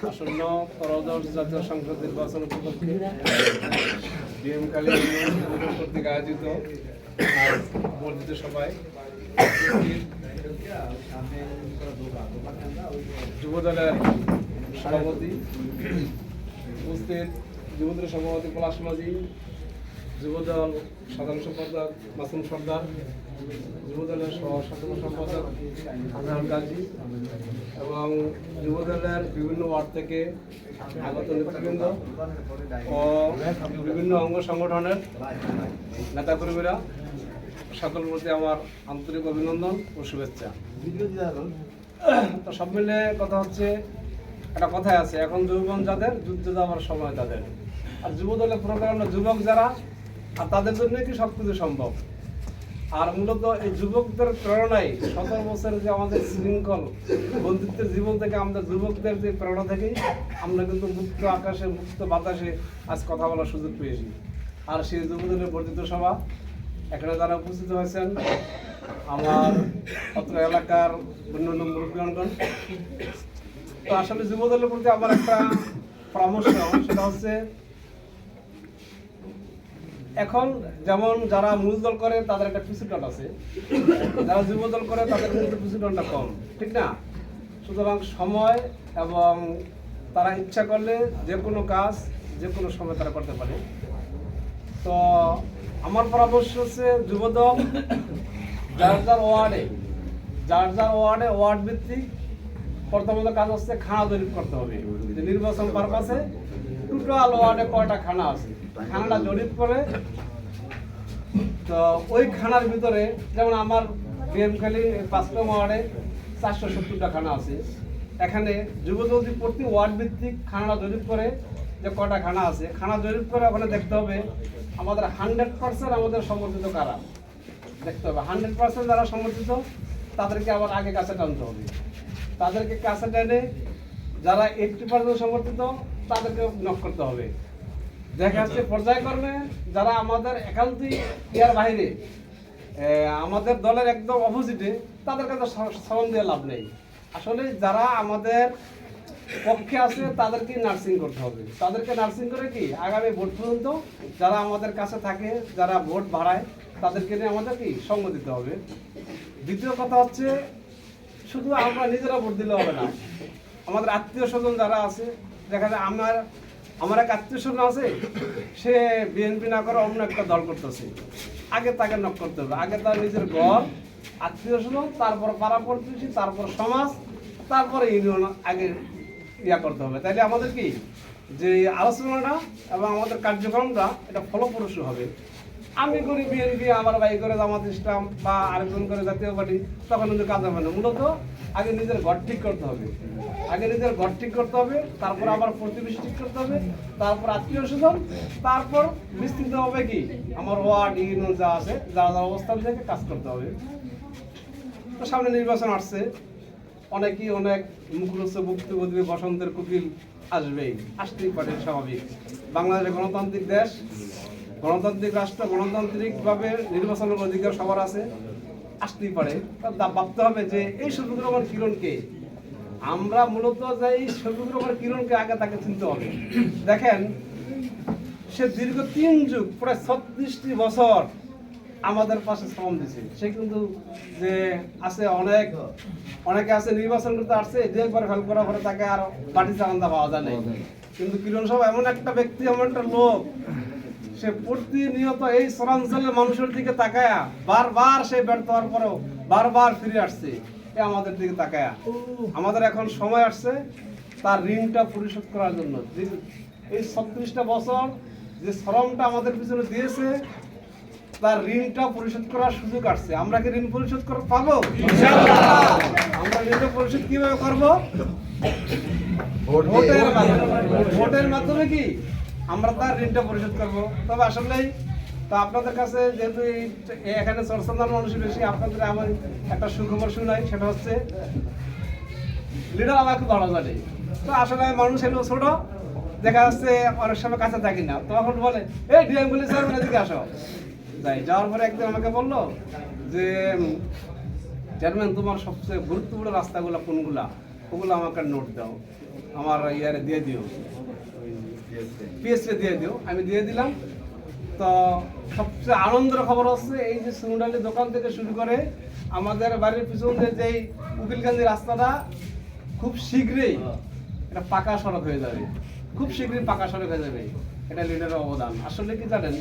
আসন্ন ত্রয়োদশ জাতীয় সংসদ নির্বাচন উপলক্ষে ডিএম কালী কর্তৃক আয়োজিত বর্ধিত সভায় যুব দলের সভাপতি উপস্থিত যুবদলের সভাপতি পলাশ মাঝি যুবদল, সাধারণ সম্পাদক মাসুম সর্দার, যুবদলের সহ সাধারণ সম্পাদক আজহার গাজী এবং যুবদলের বিভিন্ন ওয়ার্ড থেকে আগত নেতৃবৃন্দ ও বিভিন্ন অঙ্গ সংগঠনের নেতাকর্মীরা সকল প্রতি আমার আন্তরিক অভিনন্দন ও শুভেচ্ছা। তো সব মিলে কথা হচ্ছে, একটা কথাই আছে, এখন যৌবন যাদের, যুদ্ধ যাওয়ার সময় তাদের। আর যুবদলের দলের প্রোগ্রাম যুবক যারা আর তাদের জন্যই কি সব কিছু সম্ভব? আর মূলত এই যুবকদের প্রেরণাই সতেরো বছরের যে আমাদের শৃঙ্খল, বন্ধুত্বের জীবন থেকে আমাদের যুবকদের যে প্রেরণা থেকেই আমরা কিন্তু মুক্ত আকাশে, মুক্ত বাতাসে আজ কথা বলার সুযোগ পেয়েছি। আর সেই যুবদলের বর্ধিত সভা এখানে যারা উপস্থিত হয়েছেন, আমার অত্র এলাকার অন্যান্য মুরব্বীগণ। তো আসলে যুবদলের প্রতি আমার একটা পরামর্শ, সেটা হচ্ছে এখন যেমন যারা মূল দল করে, তাদের একটা পিছুটন আছে। যারা যুব দল করে, তাদের কিন্তু পিছুটনটা কম, ঠিক না? সুতরাং সময় এবং তারা ইচ্ছা করলে যে কোনো কাজ, যে কোনো সময় তারা করতে পারে। তো আমার পরামর্শ হচ্ছে যুবদল যার যার ওয়ার্ডে, যার যার ওয়ার্ডে ওয়ার্ড ভিত্তিক প্রথমত কাজ হচ্ছে খানা তৈরি করতে হবে। নির্বাচন পারপাসে টোটাল ওয়ার্ডে কয়টা খানা আছে? খানাটা জরিপ করে। তো ওই খানার ভিতরে, যেমন আমার বিএমখালি পাঁচ নং ওয়ার্ডে চারশো সত্তরটা খানা আছে। এখানে যুবদলটি প্রতি ওয়ার্ড ভিত্তিক খানাটা জরিপ করে যে কটা খানা আছে। খানা জরিপ করে ওখানে দেখতে হবে আমাদের হান্ড্রেড পার্সেন্ট আমাদের সমর্থিত কারা। দেখতে হবে, হান্ড্রেড পার্সেন্ট যারা সমর্থিত, তাদেরকে আবার আগে কাছে টানতে হবে। তাদেরকে কাছে টেনে যারা এইটটি পার্সেন্ট সমর্থিত তাদেরকে নক করতে হবে। দেখা যাচ্ছে পর্যায়ক্রমে যারা আমাদের একান্তই ইয়ার বাইরে আমাদের দলের একদম অপোজিটে তাদের কাছে শ্রম দিয়ে লাভ নেই। আসলে যারা আমাদের পক্ষে আছে তাদেরকে নার্সিং করতে হবে। তাদেরকে নার্সিং করে কি, আগামী ভোট পর্যন্ত যারা আমাদের কাছে থাকে, যারা ভোট ভাড়ায় তাদেরকে নিয়ে আমাদের কি, সঙ্গ দিতে হবে। দ্বিতীয় কথা হচ্ছে, শুধু আমরা নিজেরা ভোট দিলে হবে না। আমাদের আত্মীয় স্বজন যারা আছে দেখা যায় আমার আমার এক আত্মীয় আছে, সে বিএনপি না করে অন্য একটা দল করতেছে। আগে তাকে নক করতে হবে আগে তার নিজের ঘর, আত্মীয় স্বজন, তারপর পাড়া প্রতিবেশী, তারপর সমাজ, তারপরে ইউনিয়ন আগে ইয়া করতে হবে। তাইলে আমাদের কি? যে আলোচনাটা এবং আমাদের কার্যক্রমটা এটা ফলপ্রসূ হবে। আমি করি বিএনপি, আমার ভাই করে জামাত ইসলাম বা আরেকজন করে জাতীয় পার্টি, তখন কিন্তু কাজ হবে না। মূলত আগে নিজের ঘর ঠিক করতে হবে। আগে নিজের ঘর ঠিক করতে হবে, তারপর আবার প্রতিবেশী ঠিক করতে হবে, তারপর আত্মীয় স্বজন, তারপর বিস্তৃত হবে কি? আমার ওয়ার্ড, ইউনিয়ন যা আছে যারা যারা অবস্থান থেকে কাজ করতে হবে। তো সামনে নির্বাচন আসছে, অনেকেই অনেক মুখরোচ্চ বক্তব্য দিবে বসন্তের কুকিল আসবেই। আসতেই পারে, স্বাভাবিক। বাংলাদেশের গণতান্ত্রিক দেশ গণতান্ত্রিক রাষ্ট্র গণতান্ত্রিকভাবে নির্বাচনের অধিকার সবার আছে, আসতেই পারে। তা ভাবতে হবে যে এই শফিকুর রহমান কিরণকে আমরা মূলত যে এই শফিকুর রহমান কিরণকে আগে তাকে চিনতে হবে। দেখেন, সে দীর্ঘ তিন যুগ, প্রায় ছত্রিশটি বছর আমাদের পাশে শ্রম দিছে। সে কিন্তু যে আছে অনেক, অনেকে আছে নির্বাচন করতে আসছে, যে একবার ফেল করার পরে তাকে আর পার্টি চালান্তা পাওয়া যায় না কিন্তু কিরণ সব এমন একটা ব্যক্তি, এমন একটা লোক সে প্রতিনিয়ত এই শহরাঞ্চলের মানুষের দিকে তাকায়া বারবার সে ব্যর্থ হওয়ার পরেও বারবার ফিরে আসছে এ আমাদের দিকে তাকায়া। আমাদের এখন সময় আসছে তার ঋণটা পরিশোধ করার জন্য। এই ছত্রিশটা বছর যে শ্রমটা আমাদের পিছনে দিয়েছে তার ঋণটা পরিশোধ করার সুযোগ আসছে। আমরা কি ঋণ পরিশোধ করে পাবো? আমরা ঋণটা পরিশোধ কীভাবে করব? ভোটের মাধ্যমে ভোটের মাধ্যমে কি? আমরা তার ঋণটা পরিশোধ করব। তবে আসলেই তো আপনাদের কাছে যেহেতু এখানে চরসন্দার মানুষ বেশি, আপনাদের আমার একটা সুখবর শুনাই, সেটা হচ্ছে লিডার খুব ভালো জানে। তো আসলে মানুষ এলো ছোট, দেখা যাচ্ছে অনেক সময় কাছে থাকি না। তখন বলে, এই ডিএম পুলিশ স্যার এদিকে আসো। যাই, যাওয়ার পরে একদিন আমাকে বলল যে, চেয়ারম্যান, তোমার সবচেয়ে গুরুত্বপূর্ণ রাস্তাগুলো কোনগুলা? ওগুলো আমাকে নোট দাও। আমার ইয়ারে দিয়ে দিও। পিএসসি দিয়ে দিও। আমি দিয়ে দিলাম। তো সবচেয়ে আনন্দের খবর হচ্ছে এই যে সুমুডালি দোকান থেকে শুরু করে আমাদের বাড়ির পিছন যেই উকিলকান্দি রাস্তাটা, খুব শীঘ্রই এটা পাকা সড়ক হয়ে যাবে। খুব শীঘ্রই পাকা সড়ক হয়ে যাবে। এটা লিডারের অবদান। আসলে কি জানেন?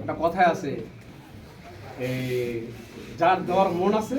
একটা কথায় আছে, এই যার দেওয়ার মন আছে